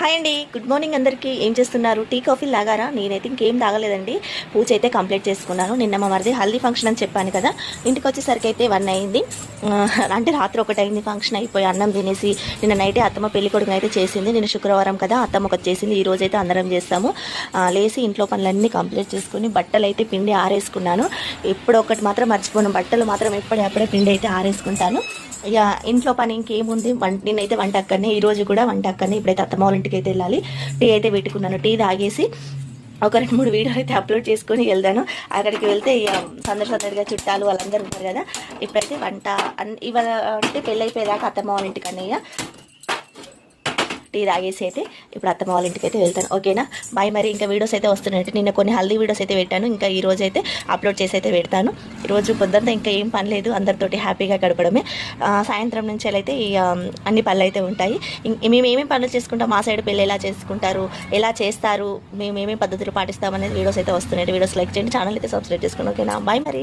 Hi అండి. Good morning అందరికీ. ఏం చేస్తున్నారు? టీ కాఫీ లాగారా? నేనైతే ఇంకేం తాగలేదండి. పూజ అయితే కంప్లీట్ చేసుకున్నాను. నిన్న మా మరిది హల్దీ ఫంక్షన్ అని చెప్పాను కదా. ఇంటికి వచ్చేసరికి అయితే వన్ అయింది. అంటే రాత్రి ఒకటి అయింది ఫంక్షన్ అయిపోయి అన్నం తినేసి నిన్న నైటే అత్తమ్మ పెళ్ళి కొడుకు అయితే చేసింది. నిన్న శుక్రవారం కదా అత్తమ్మ ఒకటి చేసింది. ఈ రోజు అయితే అందరం చేస్తాము. లేసి ఇంట్లో పనులన్నీ కంప్లీట్ చేసుకుని బట్టలు అయితే పిండి ఆరేసుకున్నాను. ఇప్పుడు ఒకటి మాత్రం మర్చిపోను. బట్టలు మాత్రం ఎప్పుడే అప్పుడే పిండి అయితే ఆరేసుకుంటాను. ఇక ఇంట్లో పని ఇంకేముంది? వంట నేనైతే వంట అక్కడనే ఈ రోజు కూడా వంట అక్కడనే ఇప్పుడైతే అత్తమ్మ వాళ్ళ ఇంటికి అయితే వెళ్ళాలి. టీ అయితే పెట్టుకున్నాను. టీ తాగేసి ఒక రెండు మూడు వీడియోలు అయితే అప్లోడ్ చేసుకొని వెళ్దాను. అక్కడికి వెళ్తే ఇక సందడి సందడిగా చుట్టాలు వాళ్ళందరూ ఉంటారు కదా. ఇప్పుడైతే వంట ఇవాళ అంటే పెళ్ళి అయిపోయేదాకా అత్తమ్మ వాళ్ళ ఇంటికి అన్నయ్య టీ తాగేసి అయితే ఇప్పుడు అత్తమ్మ వాళ్ళ ఇంటికి అయితే వెళ్తాను. ఓకేనా? బాయ్ మరి. ఇంకా వీడియోస్ అయితే వస్తున్నాయి నిన్న కొన్ని హల్దీ వీడియోస్ అయితే పెట్టాను. ఇంకా ఈ రోజు అయితే అప్లోడ్ చేసి అయితే పెడతాను. ఈరోజు పొద్దుంతా ఇంకా ఏం పని లేదు. అందరితోటి హ్యాపీగా గడపడమే. సాయంత్రం నుంచి అయితే ఈ, అన్ని పనులు అయితే ఉంటాయి. మేము ఏమేమి పనులు చేసుకుంటాం? మా సైడ్ పెళ్ళి ఎలా చేసుకుంటారు? ఎలా చేస్తారు? మేము ఏమేమి పద్ధతులు పాటిస్తాం అనేది వీడియోస్ అయితే వస్తున్నాయి వీడియోస్ లైక్ చేయండి. ఛానల్ అయితే సబ్స్క్రైబ్ చేసుకోండి. ఓకేనా? బాయ్ మరి.